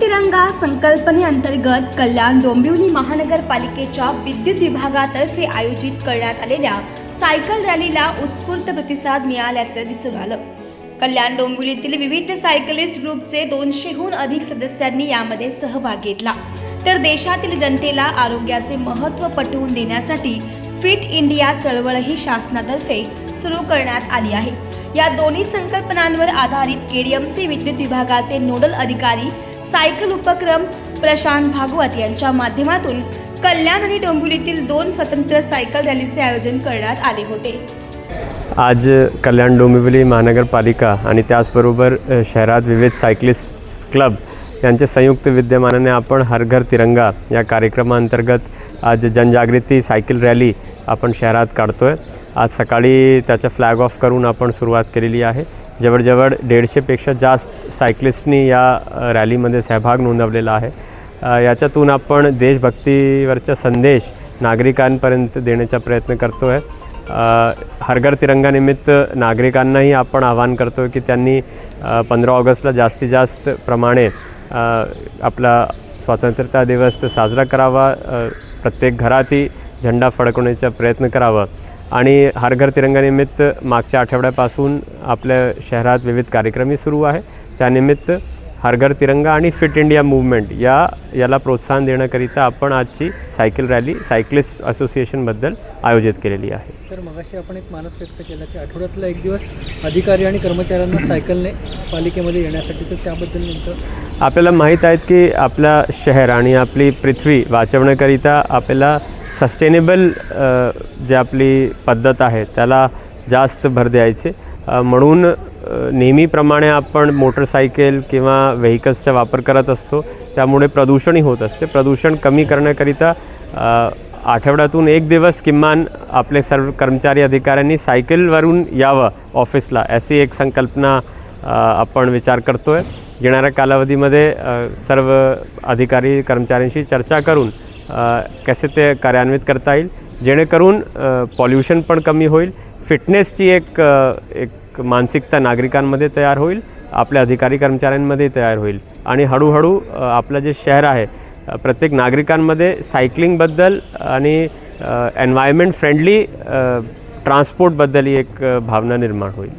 तिरंगा संकल्पनेअंतर्गत कल्याण डोंबिवली महानगरपालिकेच्या विद्युत विभागातर्फे आयोजित करण्यात आलेल्या सायकल रॅलीला उत्स्फूर्त प्रतिसाद मिळाल्याचं दिसून आलं. कल्याण डोंबिवलीतील विविध सायकलिस्ट ग्रुपचे दोनशेहून अधिक सदस्यांनी यामध्ये सहभाग घेतला. तर देशातील जनतेला आरोग्याचे महत्त्व पटवून देण्यासाठी फिट इंडिया चळवळही शासनातर्फे सुरू करण्यात आली आहे. या दोन्ही संकल्पनांवर आधारित केडीएमसी विद्युत विभागाचे नोडल अधिकारी सायकल उपक्रम प्रशांत भागवत यांच्या माध्यमातून कल्याण आणि डोंबिवलीतील दोन स्वतंत्र सायकल रॅलीचे आयोजन करण्यात आले होते. आज कल्याण डोंबिवली महानगरपालिका आणि त्याचबरोबर शहरात विविध सायकलिस्ट क्लब यांच्या संयुक्त विद्यमानाने आपण हर घर तिरंगा या कार्यक्रमाअंतर्गत आज जनजागृती सायकल रॅली आपण शहरात काढतो आहे आज सकाळी त्याचा फ्लॅग ऑफ करून आपण सुरुवात केलेली आहे. जवळजवळ दीडशेपेक्षा जास्त सायक्लिस्टनी या रॅलीमध्ये सहभाग नोंदवलेला आहे. याच्यातून आपण देशभक्तीवरचा संदेश नागरिकांपर्यंत देण्याचा प्रयत्न करतो आहे हरघर तिरंगानिमित्त नागरिकांनाही आपण आवाहन करतो की त्यांनी पंधरा ऑगस्टला जास्तीत जास्त प्रमाणे आपला स्वातंत्र्यता दिवस साजरा करावा. प्रत्येक घरातही झेंडा फडकवण्याचा प्रयत्न करावा. आणि हरघर तिरंगानिमित्त मागच्या आठवड्यापासून आपल्या शहरात विविध कार्यक्रमही सुरू आहे. त्यानिमित्त हरघर तिरंगा आणि फिट इंडिया मूवमेंट या याला प्रोत्साहन देण्याकरिता आपण आजची सायकल रॅली सायकलिस्ट असोसिएशनबद्दल आयोजित केलेली आहे. सर मगाशी आपण एक मानस व्यक्त केला की आठवड्यातला एक दिवस अधिकारी आणि कर्मचाऱ्यांना सायकलने पालिकेमध्ये येण्यासाठी तर त्याबद्दल नेमकं आपल्याला माहीत आहेत की आपल्या शहर आणि आपली पृथ्वी वाचवण्याकरिता आपल्याला सस्टेनेबल जे आपली पद्धत आहे त्याला जास्त भर द्यायचे. म्हणून नेहमीप्रमाणे आपण मोटरसायकल किंवा व्हेकल्सचा वापर करत असतो त्यामुळे प्रदूषणही होत असते. प्रदूषण कमी करण्याकरिता आठवड्यातून एक दिवस किमान आपले सर्व कर्मचारी अधिकाऱ्यांनी सायकलवरून यावं ऑफिसला अशी एक संकल्पना आपण विचार करतो आहे येणाऱ्या कालावधीमध्ये सर्व अधिकारी कर्मचाऱ्यांशी चर्चा करून कसे ते कार्यान्वित करता येईल जेणेकरून पॉल्युशन पण कमी होईल. फिटनेसची एक एक एक मानसिकता नागरिकांमध्ये तयार होईल आपल्या अधिकारी कर्मचाऱ्यांमध्ये तयार होईल. आणि हळूहळू आपलं जे शहर आहे प्रत्येक नागरिकांमध्ये सायकलिंगबद्दल आणि एन्व्हायरमेंट फ्रेंडली ट्रान्सपोर्टबद्दल ही एक भावना निर्माण होईल.